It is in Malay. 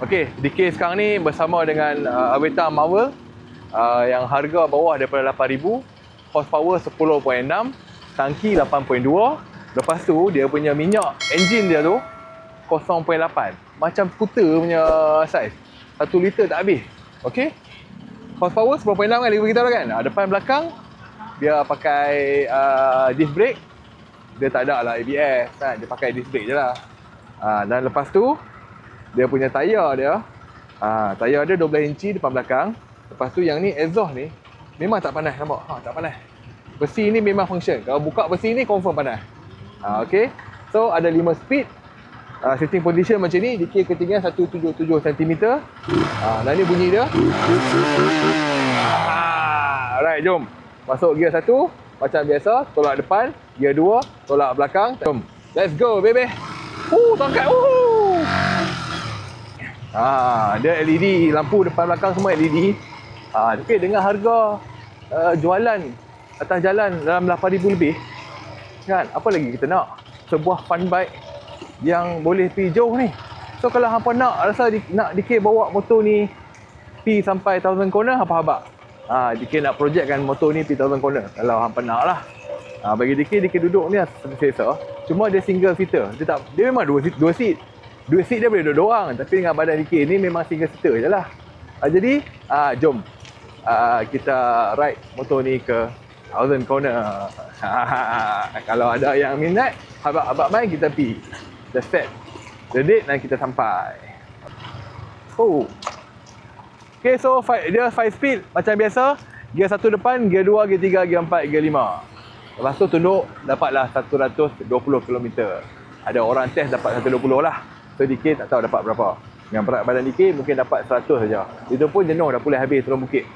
Okey, DK sekarang ni bersama dengan uh, Aveta Marvel uh, yang harga bawah daripada 8000, horsepower 10.6, tangki 8.2. Lepas tu dia punya minyak engine dia tu 0.8. Macam skuter punya saiz. 1 liter tak habis. Okey. Horsepower 10.6 kan dia beritahu kan. Ah, Depan belakang dia pakai uh, disc brake. Dia tak ada lah ABS kan. Dia pakai disc brake je lah. Uh, dan lepas tu dia punya tayar dia ha, tayar dia 12 inci depan belakang. Lepas tu yang ni exhaust ni memang tak panas nampak? Ha, tak panas. Besi ni memang function. Kalau buka besi ni confirm panas. Ha, ok so ada 5 speed. Uh, sitting position macam ni dikir ketinggian 177 cm ha, dan ni bunyi dia. Ha, alright jom. Masuk gear 1 macam biasa tolak depan gear 2 tolak belakang. Jom. Let's go baby. Uh, tangkat. Uh. Ha, dia LED, lampu depan belakang semua LED. Ha, tapi dengan harga uh, jualan atas jalan dalam 8000 lebih kan, apa lagi kita nak? Sebuah fun bike yang boleh pergi jauh ni. So kalau hangpa nak rasa di, nak DK bawa motor ni pi sampai 1000 corner apa habaq? Ha, DK nak projectkan motor ni pi 1000 corner kalau hangpa nak lah. Ha, bagi DK, DK duduk ni selesa. Cuma dia single seater. Dia tak dia memang dua dua seat. Dua seat dia boleh duduk dua orang. Tapi dengan badan DK ni memang single seater je lah. Ha, jadi, ha, jom. Ha, kita ride motor ni ke Thousand Corner. Kalau ada yang minat, abang-abang main kita pi. The set. The date dan kita sampai. Oh. Okay, so five, dia 5 speed macam biasa. Gear 1 depan, gear 2, gear 3, gear 4, gear 5. Lepas tu tunduk dapatlah 120 km. Ada orang test dapat 120 lah. So DK tak tahu dapat berapa. Yang berat badan DK mungkin dapat 100 saja. Itu pun jenuh dah pulih habis turun bukit.